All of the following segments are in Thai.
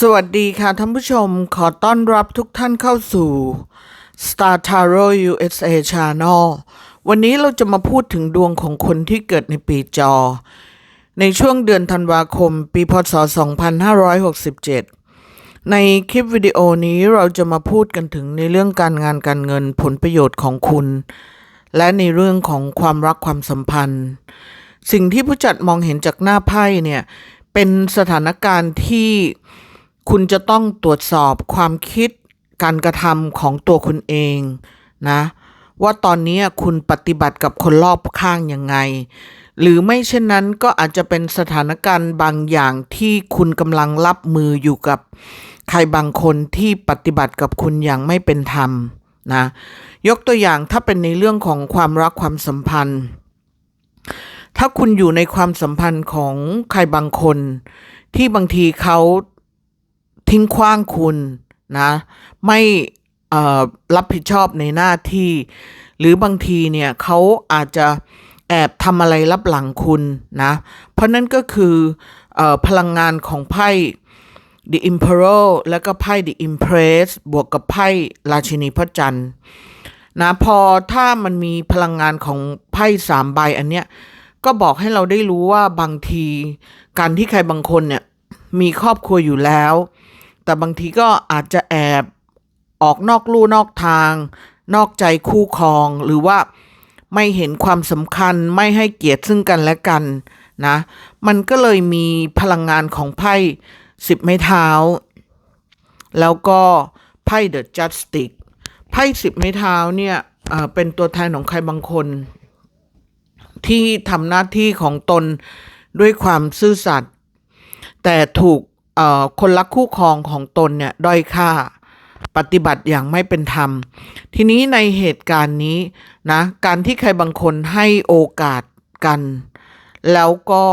สวัสดีค่ะท่านผู้ชมขอต้อนรับทุกท่านเข้าสู่ Star Tarot USA Channel วันนี้เราจะมาพูดถึงดวงของคนที่เกิดในปีจอ ในช่วงเดือนธันวาคม ปีพศ 2567 ในคลิปวิดีโอนี้เราจะมาพูดกันถึงในเรื่องการงานการเงินผลประโยชน์ของคุณ และในเรื่องของความรักความสัมพันธ์ สิ่งที่ผู้จัดมองเห็นจากหน้าไพ่เนี่ยเป็นสถานการณ์ที่ คุณจะต้องตรวจสอบความคิดการกระทำของตัวคุณเองนะว่าตอนนี้คุณปฏิบัติกับคนรอบข้างยังไง หรือไม่เช่นนั้นก็อาจจะเป็นสถานการณ์บางอย่างที่คุณกำลังรับมืออยู่กับใครบางคนที่ปฏิบัติกับคุณอย่างไม่เป็นธรรมนะยกตัวอย่างถ้าเป็นในเรื่องของความรักความสัมพันธ์ ถ้าคุณอยู่ในความสัมพันธ์ของใครบางคน ที่บางทีเขา ทิ้งขว้างคุณนะไม่รับผิดชอบในหน้าที่ หรือบางทีเนี่ยเขาอาจจะแอบทำอะไรรับหลังคุณนะเพราะนั่นก็คืออพลังงานของไพ่ The Emperor แล้วก็ไพ่ The Empress บวกกับไพ่ราชินีพระจันทร์นะพอถ้ามันมีพลังงานของไพ่สามใบอันเนี้ยก็บอกให้เราได้รู้ว่าบางที การที่ใครบางคนเนี่ยมีครอบครัวอยู่แล้ว แต่บางทีก็อาจจะแอบออกนอกลู่นอกทาง นอกใจคู่ครอง หรือว่าไม่เห็นความสำคัญไม่ให้เกียรติซึ่งกันและกันนะ มันก็เลยมีพลังงานของไพ่สิบไม้เท้า แล้วก็ไพ่เดอะจัสติกไพ่สิบไม้เท้าเนี่ยเป็นตัวแทนของใครบางคน ที่ทำหน้าที่ของตนด้วยความซื่อสัตย์แต่ถูก คนรักคู่ครองของตนเนี่ยด้อยค่า ปฏิบัติอย่างไม่เป็นธรรม ทีนี้ในเหตุการณ์นี้นะการที่ใครบางคนให้โอกาสกัน แล้วก็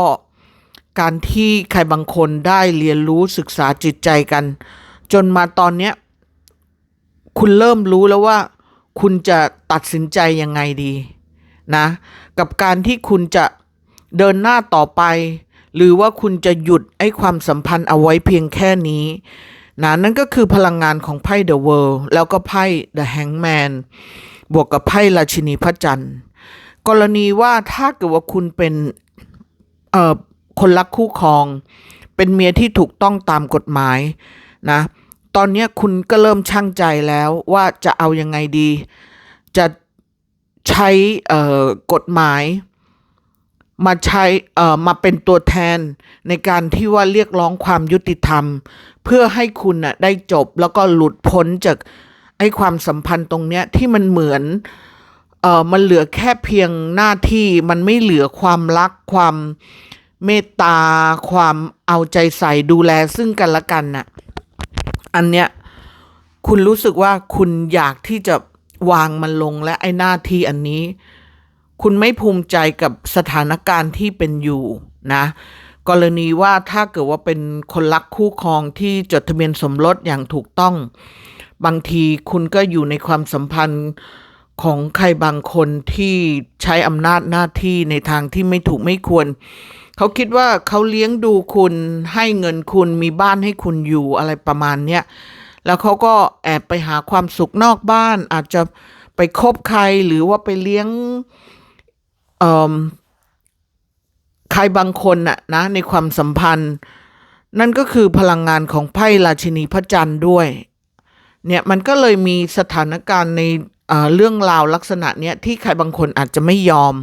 การที่ใครบางคนได้เรียนรู้ศึกษาจิตใจกัน จนมาตอนเนี้ยคุณเริ่มรู้แล้วว่า คุณจะตัดสินใจยังไงดีนะ กับการที่คุณจะเดินหน้าต่อไป หรือว่าคุณจะหยุดไอ้ความสัมพันธ์เอาไว้เพียงแค่นี้นะนั่นก็คือพลังงานของไพ่ The World แล้วก็ไพ่ The Hangman บวกกับไพ่ราชินีพระจันทร์ กรณีว่าถ้าเกิดว่าคุณเป็นเอ่อคนรักคู่ครอง เป็นเมียที่ถูกต้องตามกฎหมายนะตอนนี้คุณก็เริ่มช่างใจแล้วว่าจะเอายังไงดี จะใช้เอ่อกฎหมาย มาใช้เอ่อมาเป็นตัวแทนในการที่ว่าเรียกร้องความยุติธรรม เพื่อให้คุณน่ะได้จบแล้วก็หลุดพ้นจากไอ้ความสัมพันธ์ตรงเนี้ยที่มันเหมือนเอ่อมันเหลือแค่เพียงหน้าที่มันไม่เหลือความรักความเมตตา ความเอาใจใส่ดูแลซึ่งกันและกันน่ะอันเนี้ยคุณรู้สึกว่าคุณอยากที่จะวางมันลงและไอ้หน้าที่อันนี้ คุณไม่ภูมิใจกับสถานการณ์ที่เป็นอยู่นะกรณีว่าถ้าเกิดว่าเป็นคนรักคู่ครองที่จดทะเบียนสมรสอย่างถูกต้อง บางทีคุณก็อยู่ในความสัมพันธ์ของใครบางคนที่ใช้อำนาจหน้าที่ในทางที่ไม่ถูกไม่ควร เขาคิดว่าเขาเลี้ยงดูคุณให้เงินคุณมีบ้านให้คุณอยู่อะไรประมาณเนี้ยแล้วเขาก็แอบไปหาความสุขนอกบ้าน อาจจะไปคบใครหรือว่าไปเลี้ยง ใครบางคนน่ะนะในความสัมพันธ์ นั่นก็คือพลังงานของไพ่ราชินีพระจันทร์ด้วย เนี่ยมันก็เลยมีสถานการณ์ในเรื่องราวลักษณะเนี้ยที่ใครบางคนอาจจะไม่ยอม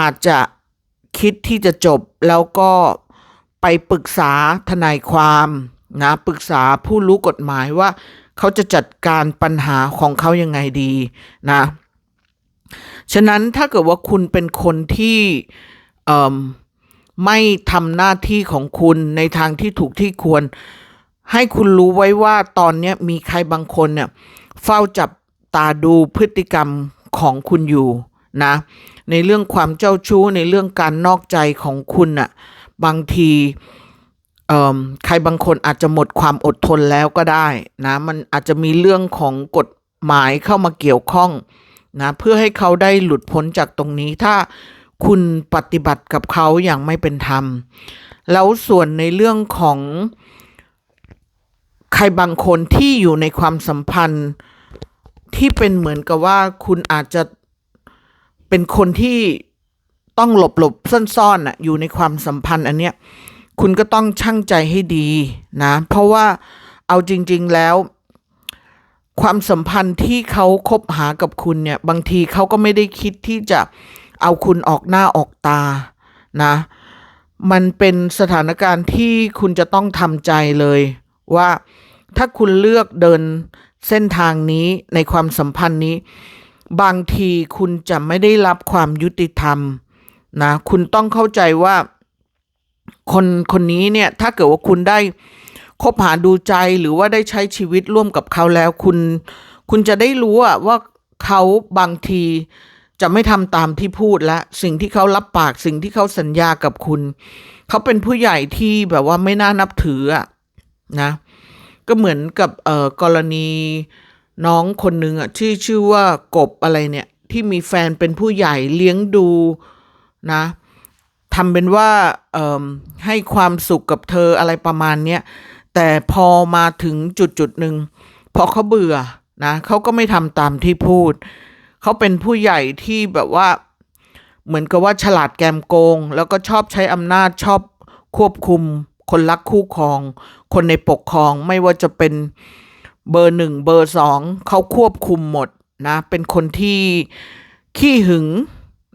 อาจจะคิดที่จะจบแล้วก็ไปปรึกษาทนายความนะปรึกษาผู้รู้กฎหมายว่า เขาจะจัดการปัญหาของเขายังไงดีนะ ฉะนั้นถ้าเกิดว่าคุณเป็นคนที่เอ่มไม่ทำหน้าที่ของคุณในทางที่ถูกที่ควร ให้คุณรู้ไว้ว่าตอนนี้มีใครบางคนเนี่ยเฝ้าจับตาดูพฤติกรรมของคุณอยู่นะ ในเรื่องความเจ้าชู้ในเรื่องการนอกใจของคุณน่ะบางทีเอ่อใครบางคนอาจจะหมดความอดทนแล้วก็ได้นะ มันอาจจะมีเรื่องของกฎหมายเข้ามาเกี่ยวข้อง นะเพื่อให้เขาได้หลุดพ้นจากตรงนี้ ถ้าคุณปฏิบัติกับเขาอย่างไม่เป็นธรรม แล้วส่วนในเรื่องของใครบางคนที่อยู่ในความสัมพันธ์ที่เป็นเหมือนกับว่าคุณอาจจะเป็นคนที่ต้องหลบหลบซ่อนๆน่ะอยู่ในความสัมพันธ์อันเนี้ยคุณก็ต้องชั่งใจให้ดีนะ เพราะว่าเอาจริง ๆแล้ว ความสัมพันธ์ที่เขาคบหากับคุณเนี่ย บางทีเขาก็ไม่ได้คิดที่จะเอาคุณออกหน้าออกตานะ มันเป็นสถานการณ์ที่คุณจะต้องทำใจเลยว่าถ้าคุณเลือกเดินเส้นทางนี้ในความสัมพันธ์นี้ บางทีคุณจะไม่ได้รับความยุติธรรมนะคุณต้องเข้าใจว่า คนคนนี้เนี่ย ถ้าเกิดว่าคุณได้ คบหาดูใจหรือว่าได้ใช้ชีวิตร่วมกับเขาแล้วคุณ คุณจะได้รู้ว่าเขาบางทีจะไม่ทำตามที่พูดและ สิ่งที่เขารับปากสิ่งที่เขาสัญญากับคุณ เขาเป็นผู้ใหญ่ที่แบบว่าไม่น่านับถืออะนะ ก็เหมือนกับเอ่อกรณีน้องคนหนึ่งอะที่ชื่อว่ากบอะไรเนี่ย ที่มีแฟนเป็นผู้ใหญ่เลี้ยงดูนะทำเป็นว่าให้ความสุขกับเธออะไรประมาณเนี้ย แต่พอมาถึงจุดจุดหนึ่งพอเขาเบื่อนะเขาก็ไม่ทำตามที่พูด เขาเป็นผู้ใหญ่ที่แบบว่าเหมือนกับว่าฉลาดแกมโกง แล้วก็ชอบใช้อำนาจชอบควบคุม คนรักคู่ครอง คนในปกครองไม่ว่าจะเป็นเบอร์หนึ่งเบอร์สองเขาควบคุมหมดนะ เป็นคนที่ขี้หึง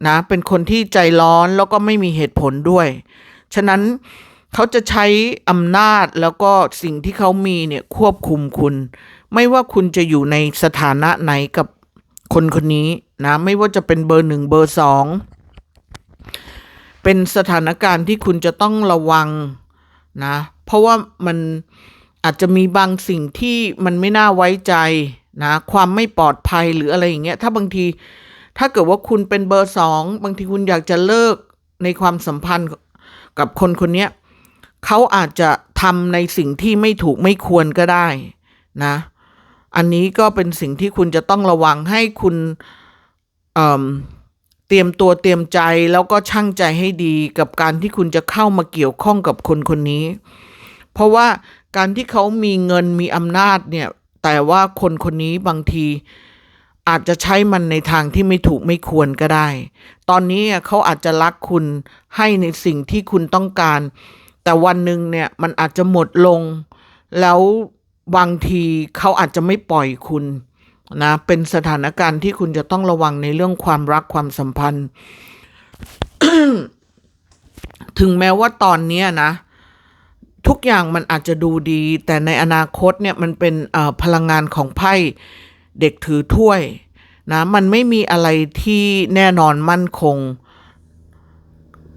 นะ เป็นคนที่ใจร้อนแล้วก็ไม่มีเหตุผลด้วย ฉะนั้น เขาจะใช้อำนาจแล้วก็สิ่งที่เขามีเนี่ยควบคุมคุณ ไม่ว่าคุณจะอยู่ในสถานะไหนกับคนคนนี้นะ ไม่ว่าจะเป็นเบอร์หนึ่งเบอร์สองเป็นสถานการณ์ที่คุณจะต้องระวังนะ เพราะว่ามันอาจจะมีบางสิ่งที่มันไม่น่าไว้ใจนะ ความไม่ปลอดภัยหรืออะไรอย่างเงี้ย ถ้าบางที ถ้าเกิดว่าคุณเป็นเบอร์สองบางทีคุณอยากจะเลิกในความสัมพันธ์กับคนคนนี้ เขาอาจจะทำในสิ่งที่ไม่ถูกไม่ควรก็ได้นะ อันนี้ก็เป็นสิ่งที่คุณจะต้องระวังให้คุณเเตรียมตัวเตรียมใจแล้วก็ช่างใจให้ดีกับการที่คุณจะเข้ามาเกี่ยวข้องกับคนคนนี้ เพราะว่าการที่เขามีเงินมีอำนาจเนี่ย แต่ว่าคนคนนี้บางทีอาจจะใช้มันในทางที่ไม่ถูกไม่ควรก็ได้ ตอนนี้เขาอาจจะรักคุณให้ในสิ่งที่คุณต้องการ แต่วันหนึ่งเนี่ยมันอาจจะหมดลง แล้วบางทีเขาอาจจะไม่ปล่อยคุณนะเป็นสถานการณ์ที่คุณจะต้องระวังในเรื่องความรักความสัมพันธ์ ถึงแม้ว่าตอนนี้นะ ทุกอย่างมันอาจจะดูดี แต่ในอนาคตเนี่ยมันเป็นพลังงานของไพ่เด็กถือถ้วยนะมันไม่มีอะไรที่แน่นอนมั่นคง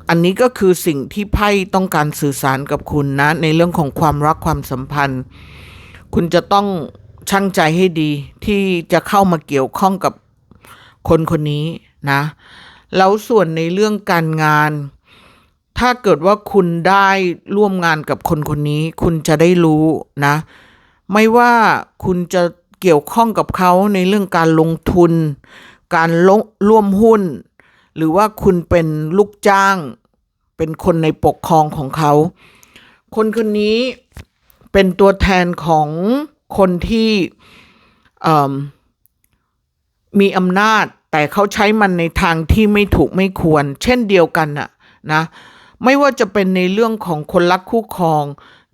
อันนี้ก็คือสิ่งที่ไพ่ต้องการสื่อสารกับคุณนะ ในเรื่องของความรักความสัมพันธ์ คุณจะต้องชั่งใจให้ดีที่จะเข้ามาเกี่ยวข้องกับคนคนนี้นะ แล้วส่วนในเรื่องการงาน ถ้าเกิดว่าคุณได้ร่วมงานกับคนคนนี้ คุณจะได้รู้นะ ไม่ว่าคุณจะเกี่ยวข้องกับเขาในเรื่องการลงทุน การลงร่วมหุ้น หรือว่าคุณเป็นลูกจ้าง เป็นคนในปกครองของเขา คนคนนี้เป็นตัวแทนของคนที่มีอำนาจ แต่เขาใช้มันในทางที่ไม่ถูกไม่ควร เช่นเดียวกันน่ะนะไม่ว่าจะเป็นในเรื่องของคนรักคู่ครอง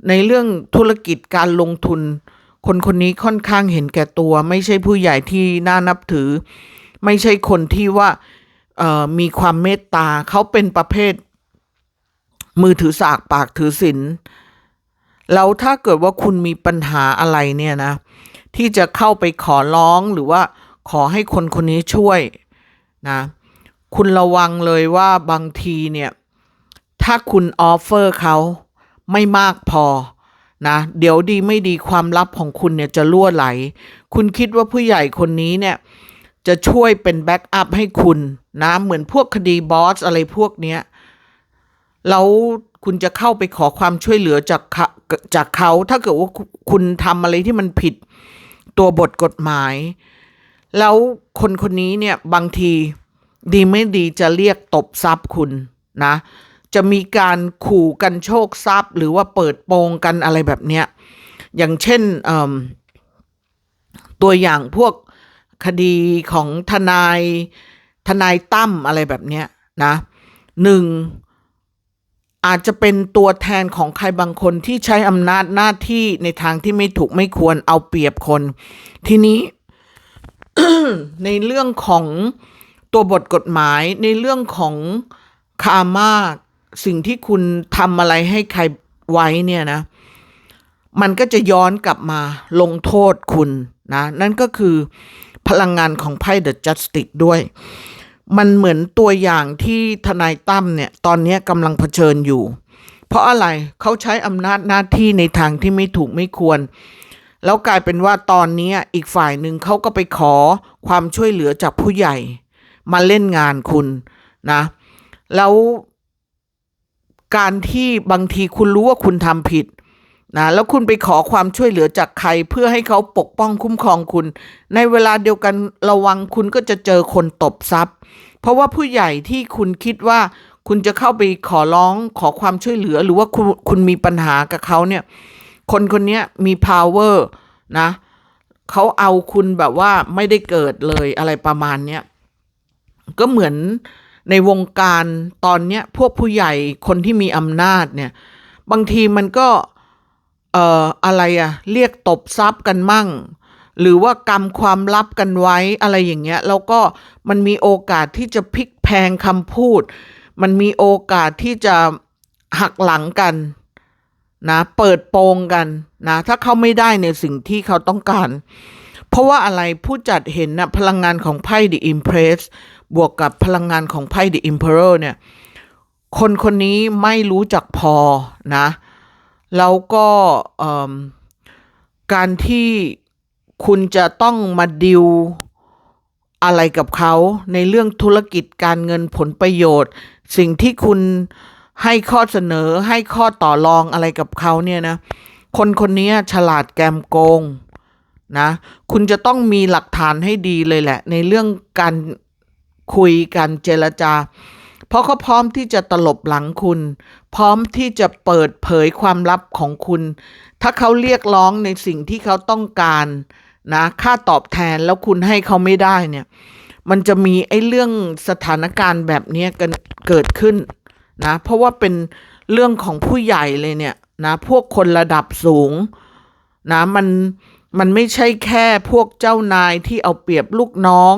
ในเรื่องธุรกิจการลงทุน คนคนนี้ค่อนข้างเห็นแก่ตัว ไม่ใช่ผู้ใหญ่ที่น่านับถือ ไม่ใช่คนที่ว่า มีความเมตตาเขาเป็นประเภท มือถือสากปากถือศีลแล้วถ้าเกิดว่าคุณมีปัญหาอะไรเนี่ยนะ ที่จะเข้าไปขอร้องหรือว่าขอให้คนคนนี้ช่วยนะ คุณระวังเลยว่าบางทีเนี่ย ถ้าคุณออฟเฟอร์เขาไม่มากพอนะเดี๋ยวดีไม่ดีความลับของคุณเนี่ยจะล่วไหล คุณคิดว่าผู้ใหญ่คนนี้เนี่ย จะช่วยเป็นแบ็กอัพให้คุณนะเหมือนพวกคดีบอสอะไรพวกเนี้ยแล้วคุณจะเข้าไปขอความช่วยเหลือจากเขาจากเขา ถ้าเกิดว่าคุณทำอะไรที่มันผิดตัวบทกฎหมาย แล้วคนคนนี้เนี่ยบางทีดีไม่ดีจะเรียกตบทรัพย์คุณนะ จะมีการขู่กันโชคทรัพย์ หรือว่าเปิดโปงกันอะไรแบบเนี้ยอย่างเช่นตัวอย่างพวก คดีของทนายทนายตั้มอะไรแบบเนี้ยนะหนึ่งอาจจะเป็นตัวแทนของใครบางคนที่ใช้อำนาจหน้าที่ในทางที่ไม่ถูกไม่ควรเอาเปรียบคน ทีนี้ ในเรื่องของตัวบทกฎหมายในเรื่องของคามาสิ่งที่คุณทำอะไรให้ใครไว้เนี่ยนะ มันก็จะย้อนกลับมาลงโทษคุณนะ นั่นก็คือ พลังงานของไพ่ The Justice ด้วย มันเหมือนตัวอย่างที่ทนายตั้มเนี่ย ตอนนี้กำลังเผชิญอยู่ เพราะอะไรเขาใช้อำนาจหน้าที่ในทางที่ไม่ถูกไม่ควร แล้วกลายเป็นว่าตอนนี้อีกฝ่ายหนึ่งเขาก็ไปขอความช่วยเหลือจากผู้ใหญ่ มาเล่นงานคุณนะ แล้วการที่บางทีคุณรู้ว่าคุณทำผิด นะแล้วคุณไปขอความช่วยเหลือจากใครเพื่อให้เขาปกป้องคุ้มครองคุณ ในเวลาเดียวกันระวังคุณก็จะเจอคนตบทรัพย์ เพราะว่าผู้ใหญ่ที่คุณคิดว่าคุณจะเข้าไปขอร้องขอความช่วยเหลือ หรือว่าคุณคุณมีปัญหากับเขาเนี่ย คนคนนี้มี power นะเขาเอาคุณแบบว่าไม่ได้เกิดเลยอะไรประมาณเนี้ยก็เหมือนในวงการตอนเนี้ยพวกผู้ใหญ่คนที่มีอำนาจเนี่ย บางทีมันก็ เอ่ออะไรอะเรียกตบทรัพย์กันมั่ง หรือว่ากรรมความลับกันไว้อะไรอย่างเงี้ยแล้วก็มันมีโอกาสที่จะพลิกแพลงคำพูด มันมีโอกาสที่จะหักหลังกันนะเปิดโปงกันนะถ้าเขาไม่ได้ในสิ่งที่เขาต้องการ เพราะว่าอะไรผู้จัดเห็นนะพลังงานของไพ่ The Impress บวกกับพลังงานของไพ่ The Emperor เนี่ยคนคนนี้ไม่รู้จักพอนะ แล้วก็การที่คุณจะต้องมาดิวอะไรกับเขาในเรื่องธุรกิจการเงินผลประโยชน์ สิ่งที่คุณให้ข้อเสนอให้ข้อต่อรองอะไรกับเขาเนี่ยนะ คนคนนี้ฉลาดแกมโกงนะคุณจะต้องมีหลักฐานให้ดีเลยแหละ ในเรื่องการคุยกันเจรจา เพราะเขาพร้อมที่จะตลบหลังคุณ พร้อมที่จะเปิดเผยความลับของคุณ ถ้าเขาเรียกร้องในสิ่งที่เขาต้องการนะค่าตอบแทนแล้วคุณให้เขาไม่ได้เนี่ย มันจะมีไอ้เรื่องสถานการณ์แบบนี้กันเกิดขึ้นนะเพราะว่าเป็นเรื่องของผู้ใหญ่เลยเนี่ยนะพวกคนระดับสูงนะมันมันไม่ใช่แค่พวกเจ้านายที่เอาเปรียบลูกน้อง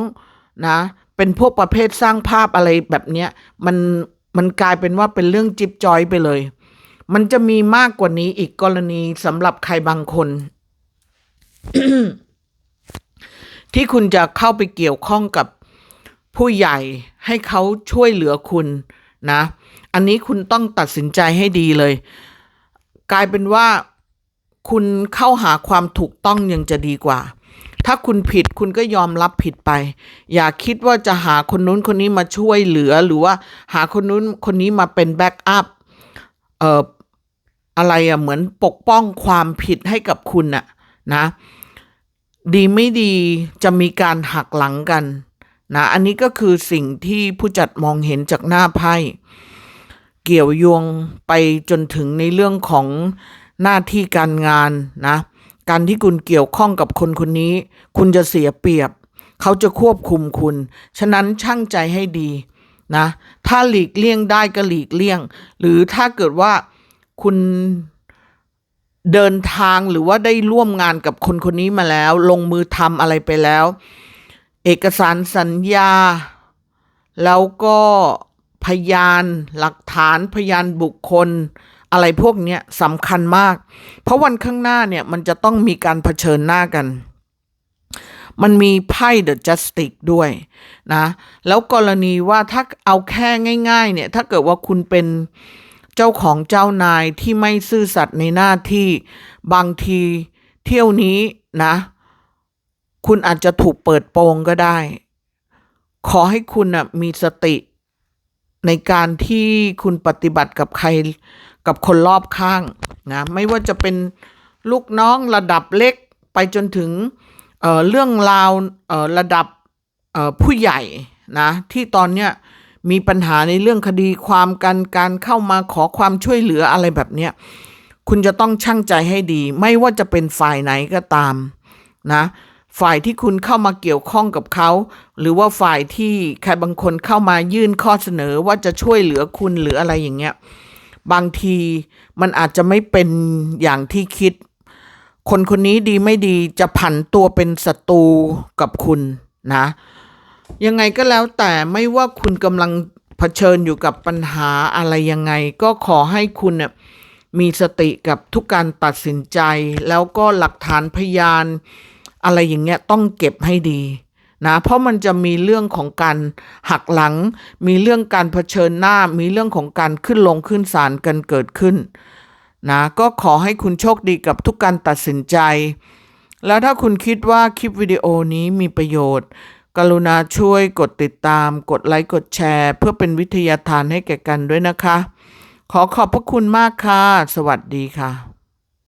นะ เป็นพวกประเภทสร้างภาพอะไรแบบเนี้ยมันมันกลายเป็นว่าเป็นเรื่องจิ๊บจอยไปเลย มันจะมีมากกว่านี้อีกกรณีสำหรับใครบางคน ที่คุณจะเข้าไปเกี่ยวข้องกับผู้ใหญ่ให้เขาช่วยเหลือคุณนะ อันนี้คุณต้องตัดสินใจให้ดีเลย กลายเป็นว่าคุณเข้าหาความถูกต้องยังจะดีกว่า ถ้าคุณผิดคุณก็ยอมรับผิดไป อย่าคิดว่าจะหาคนนู้นคนนี้มาช่วยเหลือหรือว่าหาคนนู้นคนนี้มาเป็นแบ็กอัพเอ่ออะไรอะเหมือนปกป้องความผิดให้กับคุณอะนะ ดีไม่ดีจะมีการหักหลังกันนะอันนี้ก็คือสิ่งที่ผู้จัดมองเห็นจากหน้าไพ่ เกี่ยวโยงไปจนถึงในเรื่องของหน้าที่การงานนะ การที่คุณเกี่ยวข้องกับคนคนนี้ คุณจะเสียเปรียบ เขาจะควบคุมคุณ ฉะนั้นช่างใจให้ดีนะ ถ้าหลีกเลี่ยงได้ก็หลีกเลี่ยง หรือถ้าเกิดว่าคุณเดินทางหรือว่าได้ร่วมงานกับคนคนนี้มาแล้ว ลงมือทำอะไรไปแล้ว เอกสารสัญญา แล้วก็พยานหลักฐานพยานบุคคล อะไรพวกเนี้ยสำคัญมาก เพราะวันข้างหน้าเนี่ยมันจะต้องมีการเผชิญหน้ากัน มันมีไพ่ The Justice ด้วยนะ แล้วกรณีว่าถ้าเอาแค่ง่ายๆเนี่ยถ้าเกิดว่าคุณเป็นเจ้าของเจ้านายที่ไม่ซื่อสัตย์ในหน้าที่บางทีเที่ยวนี้นะ คุณอาจจะถูกเปิดโปงก็ได้ ขอให้คุณนะมีสติในการที่คุณปฏิบัติกับใคร กับคนรอบข้างนะไม่ว่าจะเป็นลูกน้องระดับเล็กไปจนถึงเเรื่องราวระดับผู้ใหญ่นะที่ตอนเนี้ยมีปัญหาในเรื่องคดีความกันการเข้ามาขอความช่วยเหลืออะไรแบบเนี้ยคุณจะต้องชั่งใจให้ดี ไม่ว่าจะเป็นฝ่ายไหนก็ตามนะฝ่ายที่คุณเข้ามาเกี่ยวข้องกับเขา หรือว่าฝ่ายที่ใครบางคนเข้ามายื่นข้อเสนอว่าจะช่วยเหลือคุณหรืออะไรอย่างเงี้ย บางทีมันอาจจะไม่เป็นอย่างที่คิด คนคนนี้ดีไม่ดีจะผันตัวเป็นศัตรูกับคุณนะ ยังไงก็แล้วแต่ไม่ว่าคุณกำลังเผชิญอยู่กับปัญหาอะไรยังไง ก็ขอให้คุณเนี่ยมีสติกับทุกการตัดสินใจ แล้วก็หลักฐานพยาน อะไรอย่างเงี้ยต้องเก็บให้ดี นะเพราะมันจะมีเรื่องของการหักหลัง มีเรื่องการเผชิญหน้า มีเรื่องของการขึ้นลงขึ้นศาลกันเกิดขึ้นนะก็ขอให้คุณโชคดีกับทุกการตัดสินใจ แล้วถ้าคุณคิดว่าคลิปวิดีโอนี้มีประโยชน์ กรุณาช่วยกดติดตาม กดไลค์กดแชร์ เพื่อเป็นวิทยาทานให้แก่กันด้วยนะคะ ขอขอบพระคุณมากค่ะ สวัสดีค่ะ